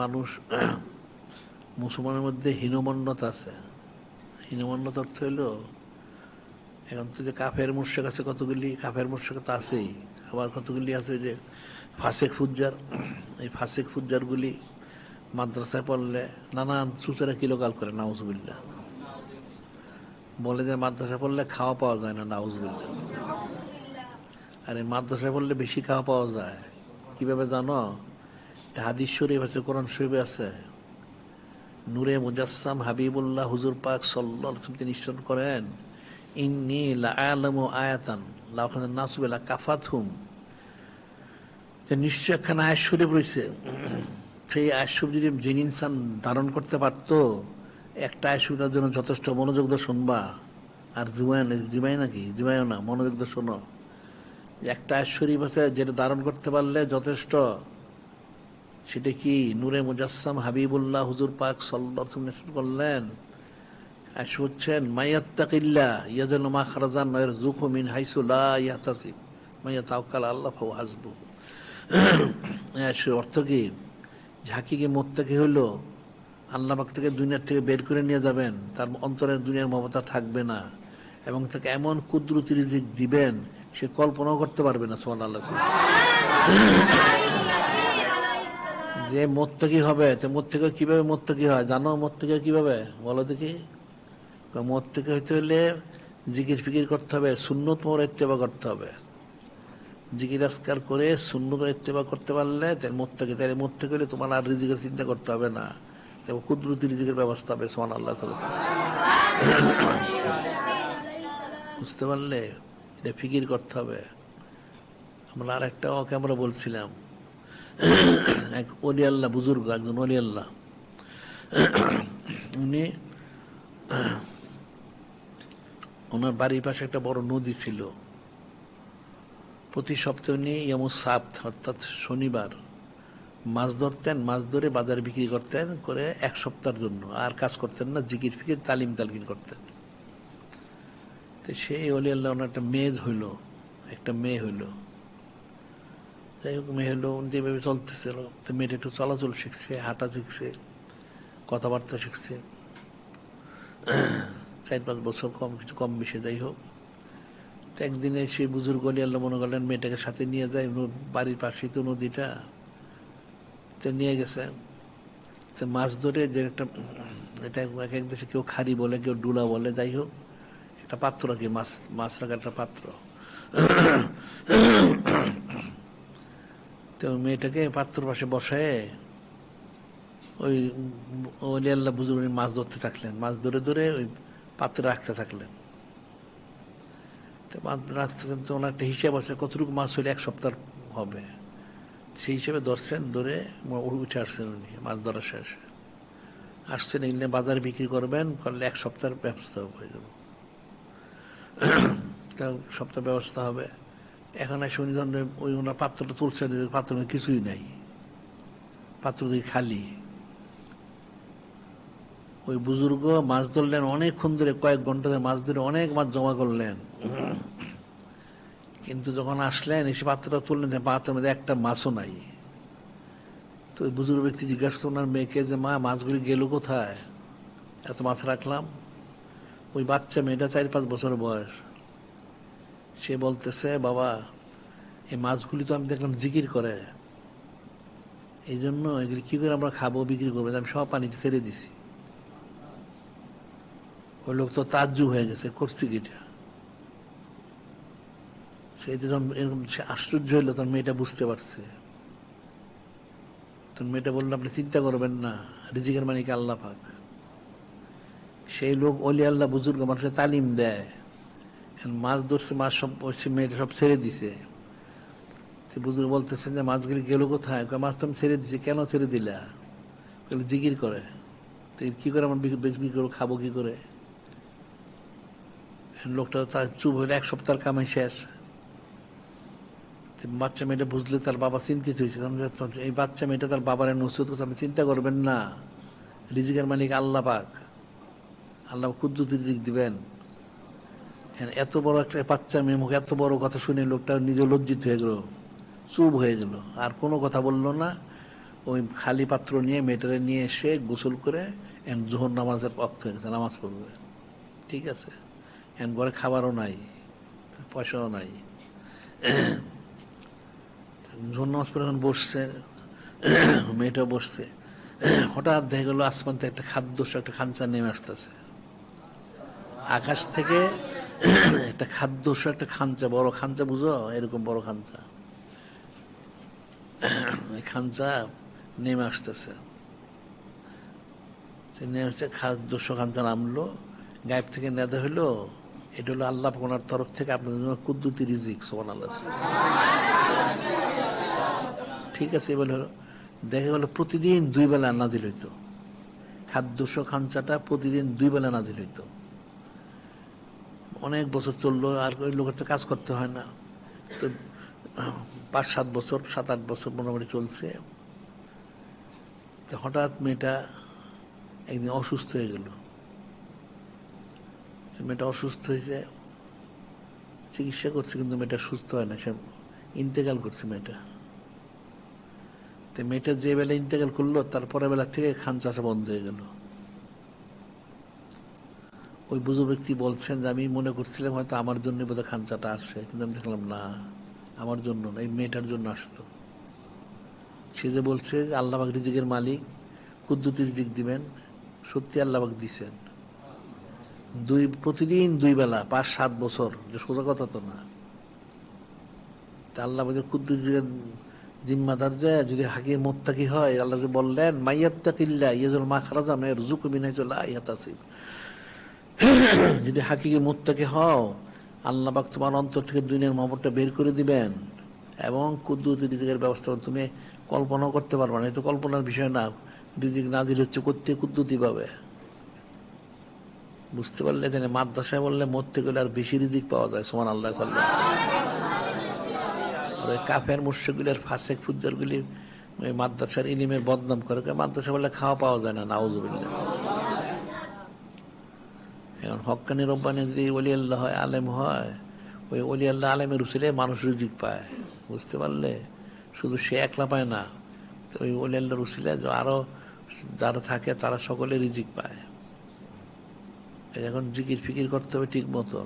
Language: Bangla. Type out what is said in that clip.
মানুষ মুসলমানের মধ্যে হীনমন্যতা আছে। হীনমন্যতা অর্থ হইল এখন তো যে কাফের মুর্শেক আছে, কতগুলি কাফের মুর্শেক তো আছেই। আবার কতগুলি আছে যে ফাসেক ফুজ্জার, এই ফাসেক ফুজ্জারগুলি মাদ্রাসায় পড়লে নানান চুচেরা কিলোকাল করে নাউজবিল্লা বলে যে মাদ্রাসায় পড়লে খাওয়া পাওয়া যায় না নাউজবিল্লা আর এই মাদ্রাসায় পড়লে বেশি খাওয়া পাওয়া যায়। কীভাবে জানো? হাদিস শরীফ আছে, কোরআন শরীফে আছে। নূরে মুজাসসাম হাবিবুল্লাহ হুজুর পাক ওয়াসাল্লাম তিনি নিশ্চয় করেন আয়াতান যে নিশ্চয় একখানা আয়াত শরীফ রয়েছে। সেই আয়াত যদি যিনি ইনসান ধারণ করতে পারতো, একটা আয়াত তার জন্য যথেষ্ট মনোযোগ দিয়ে শুনবা। আর জিমায় জিমাই নাকি? জিমায়ও না, মনোযোগ দিয়ে শোনো। একটা আয়াত শরীফ আছে যেটা ধারণ করতে পারলে যথেষ্ট সেটা কি নূরে মুজাসসাম হাবিবুল্লাহ হুজুর পাক ওয়াসাল্লাম করলেন? হচ্ছেন, মাইয়াত্তাকিল্লা ইয়াজাল মা খারাজান নয়ের জুখু মিন হাইসু লা ইয়াহতাসিব। মাইয়া তাওয়াক্কাল আল্লাহ ফাহু হাসবু অর্থ কি? ঝাঁকিকে মোত্তাকি হইল, আল্লাহ পাক থেকে দুনিয়ার থেকে বের করে নিয়ে যাবেন, তার অন্তরের দুনিয়ার মমতা থাকবে না এবং তাকে এমন কুদরতি রিজিক দিবেন, সে কল্পনাও করতে পারবে না সোমান আল্লাহ যে মোত্তাকি হবে, তো মোত্তাকি কীভাবে মোত্তাকি হয়? জানো মোত্তাকি কীভাবে? বলো দেখি। মোত্তাকি হইতে হলে জিকির ফিকির করতে হবে, সুন্নত মোর ইত্তেবা করতে হবে। জিকির আসকার করে সুন্নত ইত্তেবা করতে পারলে তার মোত্তাকি, তাহলে মোত্তাকি হলে তোমার আর রিজিকের চিন্তা করতে হবে না। এবং কুদরতি রিজিকের ব্যবস্থা হবে সোমান আল্লাহ বুঝতে পারলে এটা ফিকির করতে হবে। আমরা আর একটা ওকে আমরা বলছিলাম এক অলি আল্লাহ বুজুর্গ, একজন অলি আল্লাহ উনি, ওনার বাড়ির পাশে একটা বড় নদী ছিল। প্রতি সপ্তাহে উনি যেমন সাপ অর্থাৎ শনিবার, মাছ ধরতেন, মাছ ধরে বাজারে বিক্রি করতেন করে এক সপ্তাহের জন্য। আর কাজ করতেন না, জিকির ফিকির, তালিম তালকিন করতেন। তো সেই অলি আল্লাহ ওনার একটা মেয়ে হইল, একটা মেয়ে হইল। যাই হোক, মেয়ে হলো যেভাবে চলতেছিল তো মেয়েটা একটু চলাচল শিখছে, হাঁটা শিখছে, কথাবার্তা শিখছে। চার পাঁচ বছর কম, কিছু কম বেশি, যাই হোক। তো একদিনে সেই বুজুর্গ আলী আল্লাহ মনে করলেন, মেয়েটাকে সাথে নিয়ে যায় বাড়ির পাশেই তো নদীটা। তো নিয়ে গেছে। তো মাছ ধরে যে একটা, এটা এক এক দেশে কেউ খারি বলে, কেউ ডুলা বলে, যাই হোক, একটা পাত্র আর কি, মাছ মাছ রাখার একটা পাত্র। তো মেয়েটাকে পাত্র পাশে বসায়। ওই ওলি আল্লাহ বুজুর্গ মাছ ধরতে থাকলেন। মাছ ধরে ধরে ওই পাত্রে রাখতে থাকলেন। তো মাছ রাখতে তো ওনার একটা হিসাব আছে, কতটুকু মাছ হলে এক সপ্তাহ হবে। সেই হিসেবে ধরছেন, ধরে উঠে আসছেন উনি, মাছ ধরা শেষ। আসছেন এগুলো বাজারে বিক্রি করবেন, করলে এক সপ্তাহের ব্যবস্থা হয়ে যাবে। সপ্তাহ ব্যবস্থা হবে। এখন উনি ধরেন ওই ওনার পাত্রটা তুলছে পাত্র কিছুই নাই। পাত্র দিয়ে খালি। ওই বুজুর্গ মাছ ধরলেন অনেকক্ষণ ধরে, কয়েক ঘণ্টা ধরে মাছ ধরে অনেক মাছ জমা করলেন। কিন্তু যখন আসলেন, এসে পাত্রটা তুললেন পাত্রের মধ্যে একটা মাছও নাই। তো ওই বুজুর্গ ব্যক্তি জিজ্ঞাসা ওনার মেয়েকে যে মা, মাছগুলি গেল কোথায়? এত মাছ রাখলাম? ওই বাচ্চা মেয়েটা চার পাঁচ বছর বয়স। সে বলতেছে, বাবা, এই মাছগুলি তো আমি দেখলাম জিকির করে। এই জন্য এগুলি কি করে আমরা খাব, বিক্রি করব? আমি সব পানিতে ছেড়ে দিছি। ওই লোক তো তাজ্জু হয়ে গেছে, করছি কিটা? সেই যখন এরকম সে আশ্চর্য হইল, তখন মেয়েটা বুঝতে পারছে। তখন মেয়েটা বলল, আপনি চিন্তা করবেন না, রিজিকের মানিকে আল্লাহ পাক। সেই লোক অলি আল্লাহ, বুজুর্গ মানুষের তালিম দেয়। মাছ ধরছে, মাছ সব মেয়েটা সব ছেড়ে দিছে। বুজুর্গ বলতেছেন যে মাছগুলি গেল কোথায়? মাছ তো আমি ছেড়ে দিছি, কেন ছেড়ে দিলা? জিকির করে। কি করে আমার বিক্রি করে খাব কি করে? লোকটা তার চুপ হইলে, এক সপ্তাহের কামাই শেষ। বাচ্চা মেয়েটা বুঝলে তার বাবা চিন্তিত হয়েছে। এই বাচ্চা মেয়েটা তার বাবার নসিহত করছে, আপনি চিন্তা করবেন না। রিজিকের মালিক আল্লাহ পাক। আল্লাহ কুদ্দুত রিজিক দিবেন। এত বড় একটা বাচ্চা মেয়ে মুখে এত বড় কথা শুনে লোকটা নিজে লজ্জিত হয়ে গেল, চুপ হয়ে গেল। আর কোনো কথা বলল না। ওই খালি পাত্র নিয়ে মেয়েটারে নিয়ে এসে গোসল করে এন জোহর নামাজের পক্ষ হয়ে গেছে, নামাজ পড়বে। ঠিক আছে? এন ঘরে খাবারও নাই, পয়সাও নাই। জোহর নামাজ পড়ে এখন বসছে, মেয়েটা বসছে। হঠাৎ দেখা গেলো আসমান থেকে একটা খাদ্য একটা খাঞ্চা নেমে আসতেছে। আকাশ থেকে একটা খাদ্য একটা খাঞ্চা, বড় খাঞ্চা বুঝো? এরকম বড় খাঞ্চা। খাঞ্চা নেমে আসতেছে। নেমে আসছে খাদ্য খাঞ্চা নামলো। গায়েব থেকে নেদা হইল। এটা হলো আল্লাহ ওনার তরফ থেকে আপনাদের জন্য কুদ্দুতি রিজিক সোমান আল্লাহ ঠিক আছে, এবার হলো, দেখা গেল প্রতিদিন দুই বেলা নাজিল হইতো। খাদ্যশ খাঞ্চাটা প্রতিদিন দুই বেলা নাজিল হইতো। অনেক বছর চলল, আর ওই লোকের তো কাজ করতে হয় না। তো পাঁচ সাত বছর সাত আট বছর মোটামুটি চলছে। তো হঠাৎ মেয়েটা একদিন অসুস্থ হয়ে গেল। মেয়েটা অসুস্থ হয়েছে, চিকিৎসা করছে, কিন্তু মেয়েটা সুস্থ হয় না, সে ইন্তেকাল করছে মেয়েটা। তো মেয়েটা যে বেলা ইন্তেকাল করল, তার তারপরে বেলা থেকে খান চাষা বন্ধ হয়ে গেল। ওই বুঝো ব্যক্তি বলছেন যে আমি মনে করছিলাম হয়তো আমার জন্য বোধহয় খাঞ্চাটা আসে কিন্তু আমি দেখলাম না, আমার জন্য না, এই মেয়েটার জন্য আসতো। সে যে বলছে যে আল্লাহবাক রিজিকের মালিক, কুদ্দুতি রিজিক দিবেন, সত্যি আল্লাহবাক দিছেন। দুই, প্রতিদিন দুই বেলা, পাঁচ, সাত বছর, যে সোজা কথা তো না। তা আল্লাহ বলছে কুদ্দুতির জিম্মাদার যে, যদি হাকি মোত্তাকি হয়, আল্লাহ বললেন মাইয়াত্তাকিল্লা ইয়াজুল মা খারাজা মেয়ের জুক বিনাই চলে আয়াত আসিফ যদি হাকিকে মোত্তাকি হও, আল্লাহ তোমার অন্তর থেকে দুনিয়ার মহব্বতটা বের করে দিবেন। এবং কুদ্দুতি রিজিকের ব্যবস্থা তুমি কল্পনাও করতে পারবে না। এ তো কল্পনার বিষয় না। রিজিক নাজির হচ্ছে করতে কুদ্দুতি পাবে বুঝতে পারলে তাহলে মাদ্রাসায় বললে মরতে গেলে আর বেশি রিজিক পাওয়া যায় সোমান আল্লাহ আর ওই কাফের মুর্শিগুলির ফাঁসেক ফুজ্জারগুলি ওই মাদ্রাসার ইলিমের বদনাম করে। মাদ্রাসা বললে খাওয়া পাওয়া যায় না, নাউজুবিল্লাহ। এখন হকানি রব্বানি যদি অলি আল্লাহ হয়, আলেম হয়, ওই অলি আল্লাহ আলেমের উচিলে মানুষ রিজিক পায়। বুঝতে পারলে? শুধু সে একলা পায় না ওই অলি আল্লাহর উচিলে আরও যারা থাকে তারা সকলে রিজিক পায়। এখন জিকির ফিকির করতে হবে ঠিক মতো।